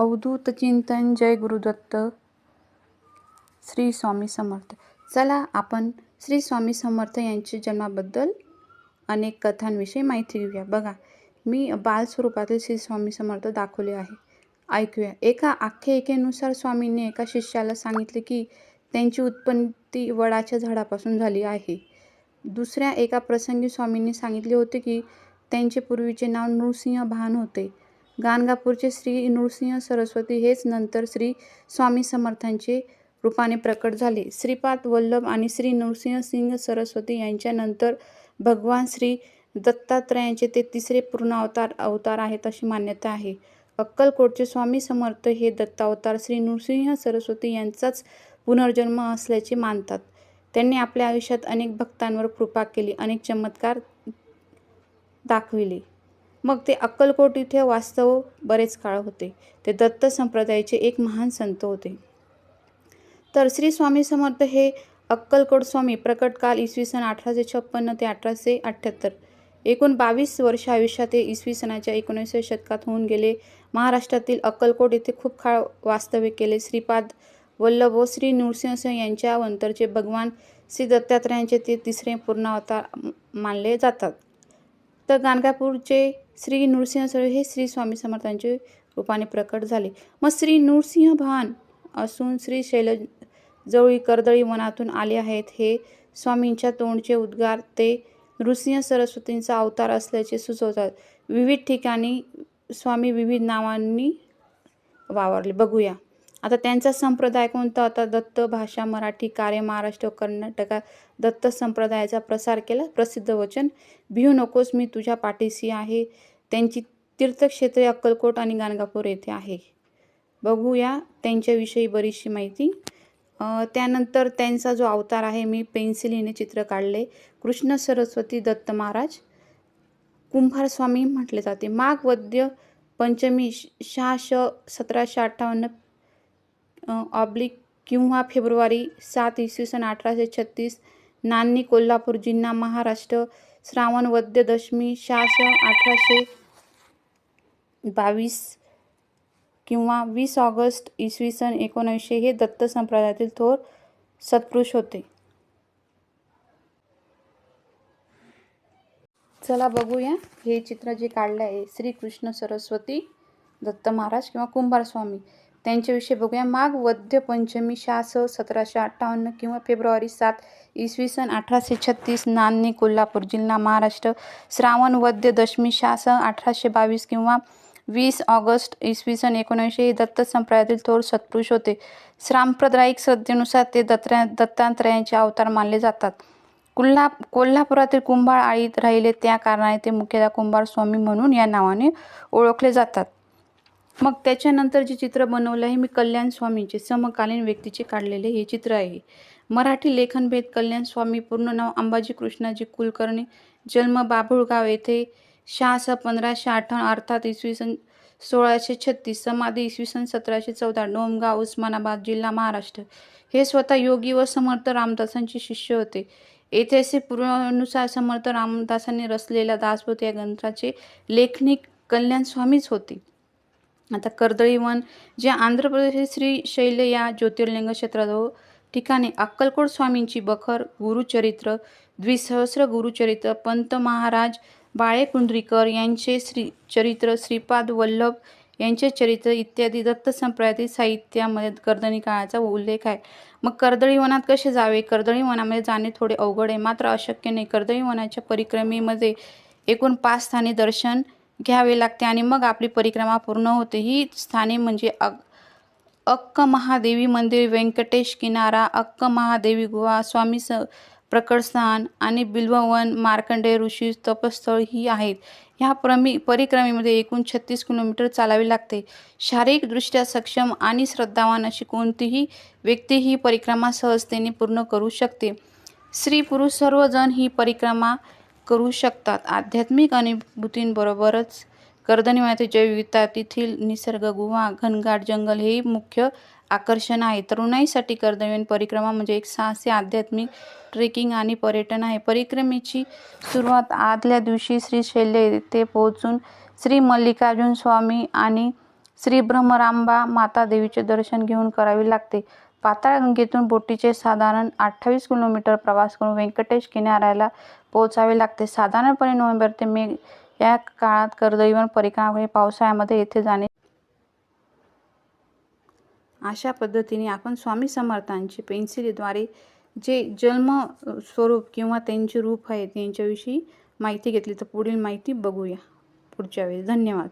अवधूत चिंतन जय गुरुदत्त श्री स्वामी समर्थ. चला आपण श्री स्वामी समर्थ यांच्या जन्माबद्दल अनेक कथांविषयी माहिती घेऊया. बघा मी बालस्वरूपातील श्री स्वामी समर्थ दाखवले आहे. ऐकूया. एका आख्यायिकेनुसार स्वामींनी एका शिष्याला सांगितले की त्यांची उत्पत्ती वडाच्या झाडापासून झाली आहे. दुसऱ्या एका प्रसंगी स्वामींनी सांगितले होते की त्यांचे पूर्वीचे नाव नृसिंह भान होते. गाणगापूरचे श्री नृसिंह सरस्वती हेच नंतर श्री स्वामी समर्थांचे रूपाने प्रकट झाले. श्रीपाद वल्लभ आणि श्री नृसिंह सिंह सरस्वती यांच्यानंतर भगवान श्री दत्तात्रयांचे ते तिसरे पूर्ण अवतार अवतार आहेत अशी मान्यता आहे. अक्कलकोटचे स्वामी समर्थ हे दत्तावतार श्री नृसिंह सरस्वती यांचाच पुनर्जन्म असल्याचे मानतात. त्यांनी आपल्या आयुष्यात अनेक भक्तांवर कृपा केली अनेक चमत्कार दाखविले. मग ते अक्कलकोट इथे वास्तव बरेच काळ होते. ते दत्त संप्रदायाचे एक महान संत होते. तर श्री स्वामी समर्थ हे अक्कलकोट स्वामी प्रकट काल इसवी सन अठराशे छप्पन्न ते अठराशे अठ्ठ्याहत्तर. एकूण बावीस वर्ष आयुष्यात ते इसवी सनाच्या एकोणीसव्या शतकात होऊन गेले. महाराष्ट्रातील अक्कलकोट येथे खूप काळ वास्तव्य केले. श्रीपाद वल्लभ व श्री नृसिंह यांच्या नंतरचे भगवान श्री दत्तात्रयांचे ते तिसरे पूर्णावतार मानले जातात. तर गाणगापूरचे श्री नृसिंह सर हे श्री स्वामी समर्थांचे रूपाने प्रकट झाले. मग श्री नृसिंह भान असून श्री शैल जवळी कर्दळी मनातून आले आहेत. हे स्वामींच्या तोंडचे उद्गार. ते नृसिंह सरस्वतींचा अवतार असल्याचे सुचवतात. विविध ठिकाणी स्वामी विविध नावांनी वावरले. बघूया. आता त्यांचा संप्रदाय कोणता होता? दत्त भाषा मराठी कार्य महाराष्ट्र कर्नाटकात दत्त संप्रदायाचा प्रसार केला. प्रसिद्ध वचन भिऊ नकोस मी तुझ्या पाठीशी आहे. त्यांची तीर्थक्षेत्रे अक्कलकोट आणि गाणगापूर येथे आहे. बघूया त्यांच्याविषयी बरीचशी माहिती. त्यानंतर त्यांचा जो अवतार आहे मी पेन्सिलीने चित्र काढले. कृष्ण सरस्वती दत्त महाराज. कुंभारस्वामी म्हटले जाते. माघ वद्य पंचमी शहा श सतराशे अठ्ठावन्न ऑब्लिक किंवा फेब्रुवारी सात इसवी सन अठराशे छत्तीस नान्नी कोल्हापूर जिल्हा महाराष्ट्र श्रावण वद्य दशमी श अठराशे बावीस किंवा वीस ऑगस्ट इसवी सन एकोणीसशे हे दत्त संप्रदायातील थोर सत्पुरुष होते. चला बघूया. हे चित्र जे काढलं आहे श्रीकृष्ण सरस्वती दत्त महाराज किंवा कुंभारस्वामी त्यांच्याविषयी बघूया. माघ वद्य पंचमी शास सतराशे अठ्ठावन्न किंवा फेब्रुवारी सात इसवी सन अठराशे छत्तीस नांदणी कोल्हापूर जिल्हा महाराष्ट्र श्रावण वद्य दशमी शास अठराशे बावीस किंवा वीस ऑगस्ट इसवी सन एकोणीसशे हे दत्त संप्रदायातील थोर सत्पुरुष होते. सांप्रदायिक श्रद्धेनुसार ते दत्रा दत्तात्रयांचे अवतार मानले जातात. कोल्हा कोल्हापुरातील कुंभार आळीत राहिले त्या कारणाने ते मुख्यतः कुंभार स्वामी म्हणून या नावाने ओळखले जातात. मग त्याच्यानंतर जे चित्र बनवलं आहे मी कल्याण स्वामींचे समकालीन व्यक्तीचे काढलेले हे चित्र आहे. मराठी लेखनभेद कल्याण स्वामी पूर्ण नाव अंबाजी कृष्णाजी कुलकर्णी जन्म बाभुळगाव येथे शास पंधराशे अठ्ठावन्न अर्थात इसवी सन सोळाशे छत्तीस समाधी इसवी सन सतराशे चौदा डोमगाव उस्मानाबाद जिल्हा महाराष्ट्र. हे स्वतः योगी व समर्थ रामदासांचे शिष्य होते. ऐतिहासिक पूर्वानुसार समर्थ रामदासांनी रचलेल्या दासबोध या ग्रंथाचे लेखनिक कल्याण स्वामीच होते. आता कर्दळीवन जे आंध्र प्रदेश श्री शैल या ज्योतिर्लिंग क्षेत्राजवळ ठिकाणी अक्कलकोट स्वामींची बखर गुरुचरित्र द्विसहस्र गुरुचरित्र पंत महाराज बाळे कुंड्रीकर यांचे श्री चरित्र श्रीपाद वल्लभ यांचे चरित्र इत्यादी दत्त संप्रदायातील साहित्यामध्ये कर्दळी काळाचा उल्लेख आहे. मग कर्दळी वनात कसे जावे? कर्दळी वनामध्ये जाणे थोडे अवघड आहे. मात्र अशक्य नाही. कर्दळी वनाच्या परिक्रमेमध्ये एकूण पाच स्थाने दर्शन घ्यावे लागते आणि मग आपली परिक्रमा पूर्ण होते. ही स्थाने म्हणजे अ अक्क महादेवी मंदिर व्यंकटेश किनारा अक्क महादेवी गुहा स्वामी स प्रकटस्थान आणि बिल्ववन मार्कंडेय ऋषी तपस्थळ ही आहेत. ह्या प्रमी परिक्रमेमध्ये एकूण छत्तीस किलोमीटर चालावे लागते. शारीरिकदृष्ट्या सक्षम आणि श्रद्धावान अशी कोणतीही व्यक्ती ही परिक्रमा सहजतेने पूर्ण करू शकते. स्त्री पुरुष सर्वजण ही परिक्रमा करू शकतात. आध्यात्मिक अनुभूतींबरोबरच कर्दनीवनातील जैविविधता तेथील निसर्ग गुहा घनघाट जंगल हे मुख्य आकर्षण आहे. तरुणाईसाठी कर्दळीवन परिक्रमा म्हणजे एक साहसी आध्यात्मिक ट्रेकिंग आणि पर्यटन आहे. परिक्रमेची सुरुवात आदल्या दिवशी श्री शैल्य येथे पोहोचून श्री मल्लिकार्जुन स्वामी आणि श्री ब्रह्मरांबा माता देवीचे दर्शन घेऊन करावे लागते. पाताळगंगेतून बोटीचे साधारण अठ्ठावीस किलोमीटर प्रवास करून व्यंकटेश किनाऱ्याला पोहोचावे लागते. साधारणपणे नोव्हेंबर ते मे या काळात कर्दळीवन परिक्रमा पावसाळ्यामध्ये येथे जाणे अशा पद्धतीने आपण स्वामी समर्थांची पेन्सिलीद्वारे जे जन्म स्वरूप किंवा त्यांचे रूप आहे त्यांच्याविषयी माहिती घेतली तर पुढील माहिती बघूया. पुढच्या वेळी. धन्यवाद.